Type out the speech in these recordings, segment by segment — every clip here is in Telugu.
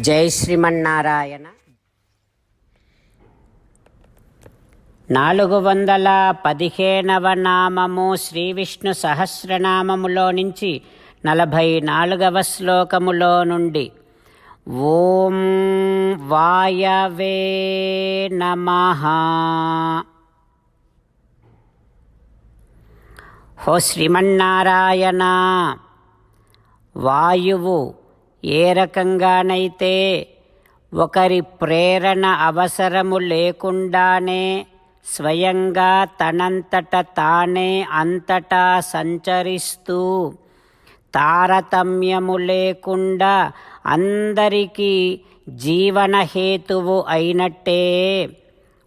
జై శ్రీమన్నారాయణ. నాలుగు వందల పదిహేనవ నామము శ్రీ విష్ణు సహస్రనామములో నుంచి నలభై నాలుగవ శ్లోకములో నుండి ఓం వాయవే నమ. హో శ్రీమన్నారాయణ వాయువు ఏ రకంగానైతే ఒకరి ప్రేరణ అవసరము లేకుండానే స్వయంగా తనంతట తానే అంతటా సంచరిస్తూ తారతమ్యము లేకుండా అందరికీ జీవనహేతువు అయినట్టే.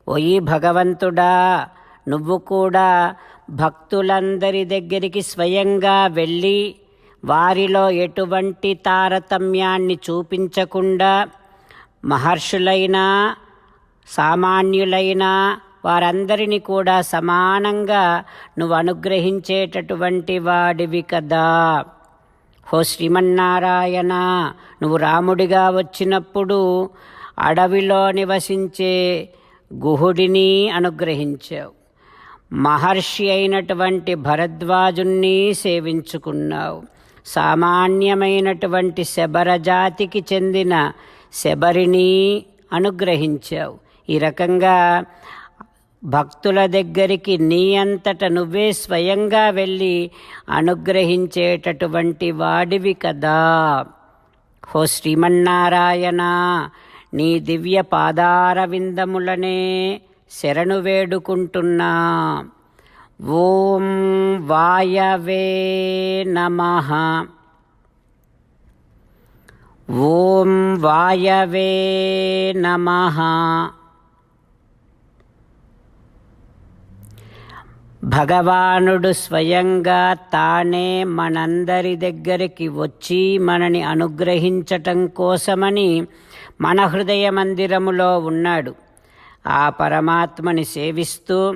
ఒయి భగవంతుడా నువ్వు కూడా భక్తులందరి దగ్గరికి స్వయంగా వెళ్ళి వారిలో ఎటువంటి తారతమ్యాన్ని చూపించకుండా మహర్షులైనా సామాన్యులైనా వారందరినీ కూడా సమానంగా నువ్వు అనుగ్రహించేటటువంటి వాడివి కదా. హో శ్రీమన్నారాయణ నువ్వు రాముడిగా వచ్చినప్పుడు అడవిలో నివసించే గుహుడిని అనుగ్రహించావు. మహర్షి అయినటువంటి భరద్వాజుణ్ణి సేవించుకున్నావు. సామాన్యమైనటువంటి శబర జాతికి చెందిన శబరిని అనుగ్రహించావు. ఈ రకంగా భక్తుల దగ్గరికి నీ అంతట నువ్వే స్వయంగా వెళ్ళి అనుగ్రహించేటటువంటి వాడివి కదా. హో శ్రీమన్నారాయణ నీ దివ్య పాదార విందములనే శరణు వేడుకుంటున్నా. ఓం వాయవే నమః. ఓం వాయవే నమః. భగవానుడు స్వయంగా తానే మనందరి దగ్గరికి వచ్చి మనని అనుగ్రహించటం కోసమని మన హృదయ మందిరములో ఉన్నాడు. ఆ పరమాత్మని సేవిస్తూ